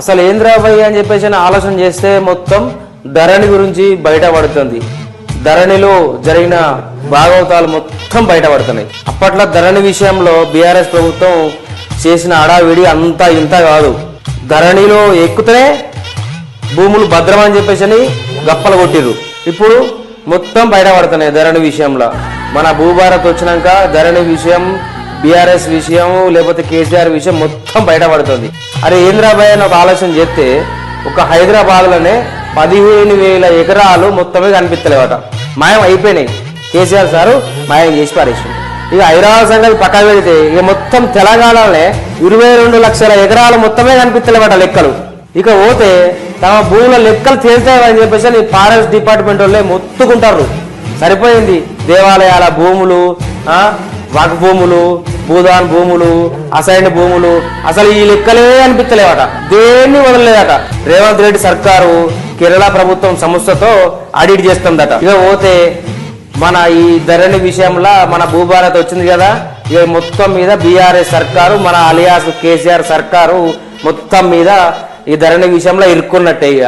అసలు ఏంద్రాబాయి అని చెప్పేసి అని ఆలోచన చేస్తే మొత్తం ధరణి గురించి బయటపడుతుంది. ధరణిలో జరిగిన భాగవతాలు మొత్తం బయటపడుతున్నాయి. అప్పట్లో ధరణి విషయంలో బీఆర్ఎస్ ప్రభుత్వం చేసిన అడావిడి అంతా ఇంత కాదు. ధరణిలో ఎక్కుతే భూములు భద్రం అని చెప్పేసి అని గప్పలు కొట్టిర్రు. ఇప్పుడు మొత్తం బయటపడుతున్నాయి ధరణి విషయంలో. మన భూభారత్ వచ్చినాక ధరణి విషయం బీఆర్ఎస్ విషయం లేకపోతే కేసీఆర్ విషయం మొత్తం బయటపడుతుంది. అరే ఏంద్రాబాయ్ అని ఒక ఆలోచన చేస్తే ఒక హైదరాబాద్లోనే పదిహేను వేల ఎకరాలు మొత్తమే కనిపిస్తలేవట. మాయం అయిపోయినాయి. కేసీఆర్ సారు మాయం చేసి పారేసింది ఇక హైదరాబాద్ సంగతి పక్కన పెడితే ఇక మొత్తం తెలంగాణలోనే ఇరవై రెండు లక్షల ఎకరాలు మొత్తమే కనిపిస్తలేవట లెక్కలు. ఇక పోతే తమ భూముల లెక్కలు తేల్తాయని చెప్పేసి ఈ ఫారెస్ట్ డిపార్ట్మెంట్ వాళ్ళే మొత్తుకుంటారు. సరిపోయింది. దేవాలయాల భూములు ఆ వక భూములు భూదాన్ భూములు అసైన్ భూములు అసలు ఈ లెక్కలే అనిపించలేవట. దేన్ని వదలలేదట? రేవంత్ రెడ్డి సర్కారు కేరళ ప్రభుత్వం సంస్థతో ఆడిట్ చేస్తుందట. ఇక పోతే మన ఈ ధరణి విషయంలో మన భూభారత్ వచ్చింది కదా? ఇక మొత్తం మీద బీఆర్ఎస్ సర్కారు మన అలియాస్ కేసీఆర్ సర్కారు మొత్తం మీద ఈ ధరణి విషయంలో ఇరుక్కున్నట్టే ఇక.